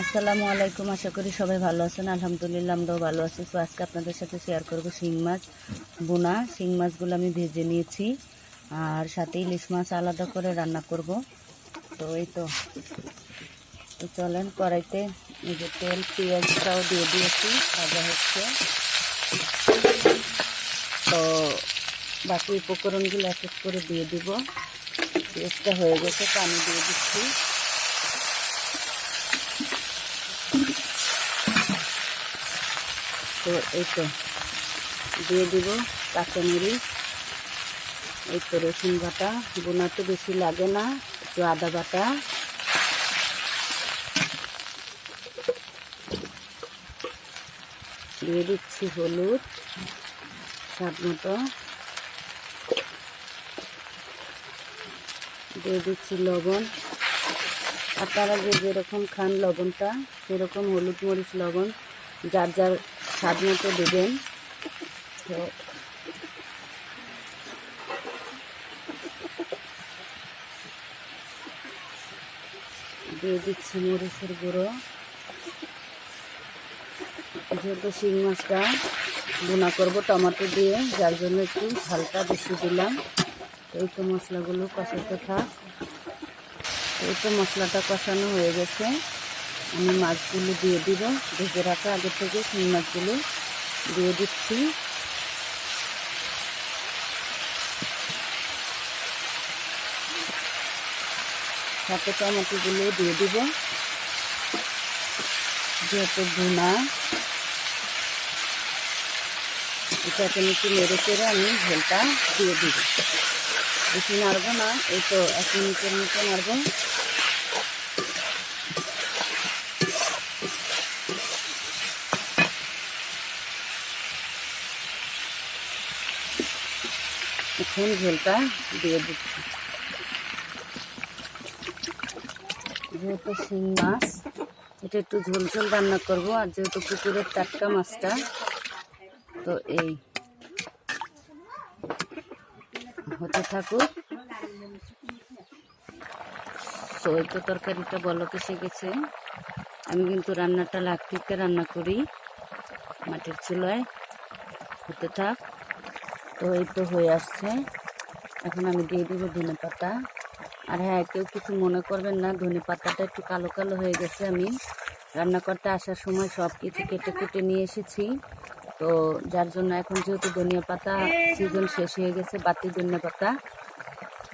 আসসালামু আলাইকুম, আশা করি সবাই ভালো আছেন। আলহামদুলিল্লাহ, আমরাও ভালো আছি। তো আজকে আপনাদের সাথে শেয়ার করব শিং মাছ বোনা। শিং মাছগুলো আমি ভেজে নিয়েছি আর সাথে ইলিশ মাছ আলাদা করে রান্না করব। তো এই তো। তো চলেন, কড়াইতে এই যে তেল, পেঁয়াজটাও দিয়ে দিয়েছি, ভাজা হচ্ছে। তো বাকি উপকরণগুলো এক এক করে দিয়ে দিব। পেঁয়াজটা হয়ে গেছে, পানি দিয়ে দিচ্ছি। তো এই তো দিয়ে দিব কাঁচামরিচ। এই তো রসুন বাটা। বোনা তো বেশি লাগে না, একটু আদা বাটা। দিয়ে দিচ্ছি হলুদ, স্বাদ মতো। দিয়ে দিচ্ছি লবণ। আপনারা যে যেরকম খান লবণটা, সেরকম হলুদ মরিচ লবণ, যার যার স্বাদ মতো দেবেন। তো দিয়ে দিচ্ছি মরিচের গুঁড়ো। যেহেতু শিং মাছটা বোনা করব টমেটো দিয়ে, যার জন্য একটু ঝালটা বেশি দিলাম। এই তো মশলাগুলো কষাতে থাক। এই তো মশলাটা কষানো হয়ে গেছে। আমি মাছগুলো দিয়ে দিব। ভেজে রাখা আগে থেকে শিং মাছগুলো দিয়ে দিচ্ছি। সাথে টমেটোগুলো দিয়ে দিব। যেহেতু বোনা এটাকে একটু মেরে করে আমি ঝোলটা দিয়ে দিব। বেশি নাড়বো না, এই তো এক মিনিটের মতো নাড়বো। এখন ঝোলটা দিয়ে দিচ্ছি। যেহেতু শিং মাছ, এটা একটু ঝোল ঝোল রান্না করব, আর যেহেতু পুকুরের টাটকা মাছটা, তো এই হতে থাকুক। তো এই তো তরকারিটা বলক এসে গেছে। আমি কিন্তু রান্নাটা লাকড়িতে রান্না করি, মাটির চুলায়। হতে থাক। তো এই তো হয়ে আসছে। এখন আমি দিয়ে দিব ধনে পাতা। আর হ্যাঁ কেউ কিছু মনে করবেন না, ধনে পাতাটা একটু কালো কালো হয়ে গেছে আমি। রান্না করতে আসার সময় সব কিছু কেটে কেটে নিয়ে এসেছি। তো যার জন্য এখন যেহেতু ধনিয়া পাতা সিজন শেষ হয়ে গেছে বাতি ধনিয়া পাতা।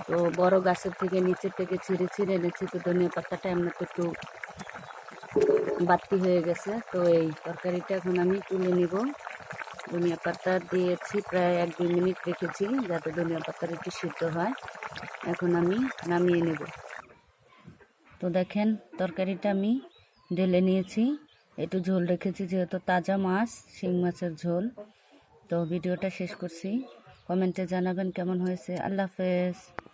তো বড় গাছের থেকে নিচের থেকে ছিঁড়ে ছিঁড়ে এনেছি, তো ধনিয়া পাতাটা এমনিতে একটু বাতি হয়ে গেছে। তো এই তরকারিটা এখন আমি তুলে নিব। ধনিয়া পাতা দিয়েছি, প্রায় এক দুই মিনিট রেখেছি যাতে ধনিয়া পাতার একটু সিদ্ধ হয়। এখন আমি নামিয়ে নেব। তো দেখেন, তরকারিটা আমি ঢেলে নিয়েছি। একটু ঝোল রেখেছি, যেহেতু তাজা মাছ, শিং মাছের ঝোল। তো ভিডিওটা শেষ করছি। কমেন্টে জানাবেন কেমন হয়েছে। আল্লাহ হাফেজ।